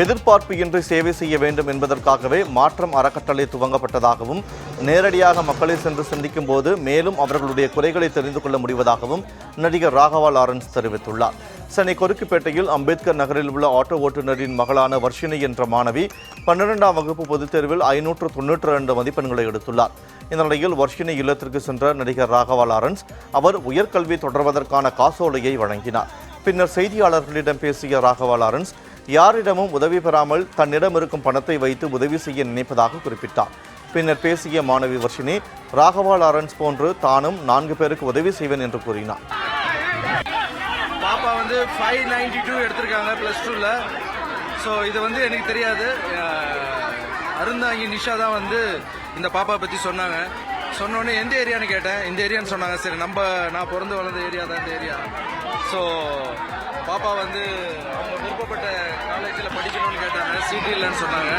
எதிர்பார்ப்பு இன்றி சேவை செய்ய வேண்டும் என்பதற்காகவே மாற்றம் அறக்கட்டளை துவங்கப்பட்டதாகவும் நேரடியாக மக்களை சென்று சந்திக்கும் போது மேலும் அவர்களுடைய குறைகளை தெரிந்து கொள்ள முடிவதாகவும் நடிகர் ராகவா லாரன்ஸ் தெரிவித்துள்ளார். சென்னை கொருக்குப்பேட்டையில் அம்பேத்கர் நகரில் உள்ள ஆட்டோ ஓட்டுநரின் மகளான வர்ஷினி என்ற மாணவி பன்னிரெண்டாம் வகுப்பு பொதுத் தேர்வில் ஐநூற்று தொன்னூற்று ரெண்டு மதிப்பெண்களை எடுத்துள்ளார். இந்த நிலையில் வர்ஷினி இல்லத்திற்கு சென்ற நடிகர் ராகவா லாரன்ஸ் அவர் உயர்கல்வி தொடர்வதற்கான காசோலையை வழங்கினார். பின்னர் செய்தியாளர்களிடம் பேசிய ராகவா லாரன்ஸ் யாரிடமும் உதவி பெறாமல் தன்னிடம் இருக்கும் பணத்தை வைத்து உதவி செய்ய நினைப்பதாக குறிப்பிட்டார். பின்னர் பேசிய மாணவி வர்ஷினி ராகவா லாரன்ஸ் போன்று தானும் நான்கு பேருக்கு உதவி செய்வேன் என்று கூறினார். பாப்பா வந்து ஃபைவ் நைன்டி டூ எடுத்திருக்காங்க ப்ளஸ் டூவில் ஸோ இது வந்து எனக்கு தெரியாது. அருந்தாங்கி நிஷா தான் வந்து இந்த பாப்பா பற்றி சொன்னாங்க. சொன்னோடனே எந்த ஏரியான்னு கேட்டேன். இந்த ஏரியான்னு சொன்னாங்க. சரி நம்ம நான் பிறந்து வளர்ந்த ஏரியா தான் இந்த ஏரியா. ஸோ பாப்பா வந்து அவங்க விருப்பம் சீட்டு இல்லைன்னு சொன்னாங்க.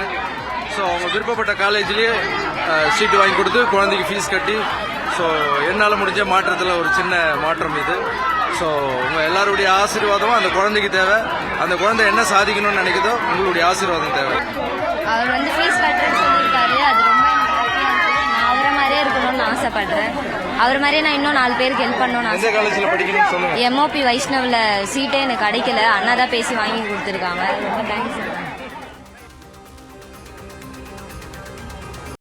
ஸோ அவங்க விருப்பப்பட்ட காலேஜ்லேயே சீட்டு வாங்கி கொடுத்து குழந்தைக்கு ஃபீஸ் கட்டி ஸோ என்னால் முடிஞ்ச மாற்றத்தில் ஒரு சின்ன மாற்றம் இது. ஸோ உங்கள் எல்லாருடைய ஆசீர்வாதமும் அந்த குழந்தைக்கு தேவை. அந்த குழந்தை என்ன சாதிக்கணும்னு நினைக்குதோ உங்களுடைய ஆசீர்வாதம் தேவை. அவர் வந்து ஃபீஸ் கட்டுறேன்னு சொல்லியிருக்காரு. அது ரொம்ப எனக்கு ஹாப்பியாக இருக்குது நான் அவரை மாதிரியே இருக்கணும்னு ஆசைப்படுறேன். அவர் மாதிரியே நான் இன்னும் நாலு பேருக்கு ஹெல்ப் பண்ணணும்னு எந்த காலேஜில் படிக்கணும்னு சொல்லுங்கள் எம்ஓபி வைஷ்ணவில் சீட்டே எனக்கு கிடைக்கல. அண்ணா தான் பேசி வாங்கி கொடுத்துருக்காங்க. ரொம்ப தேங்க்ஸ்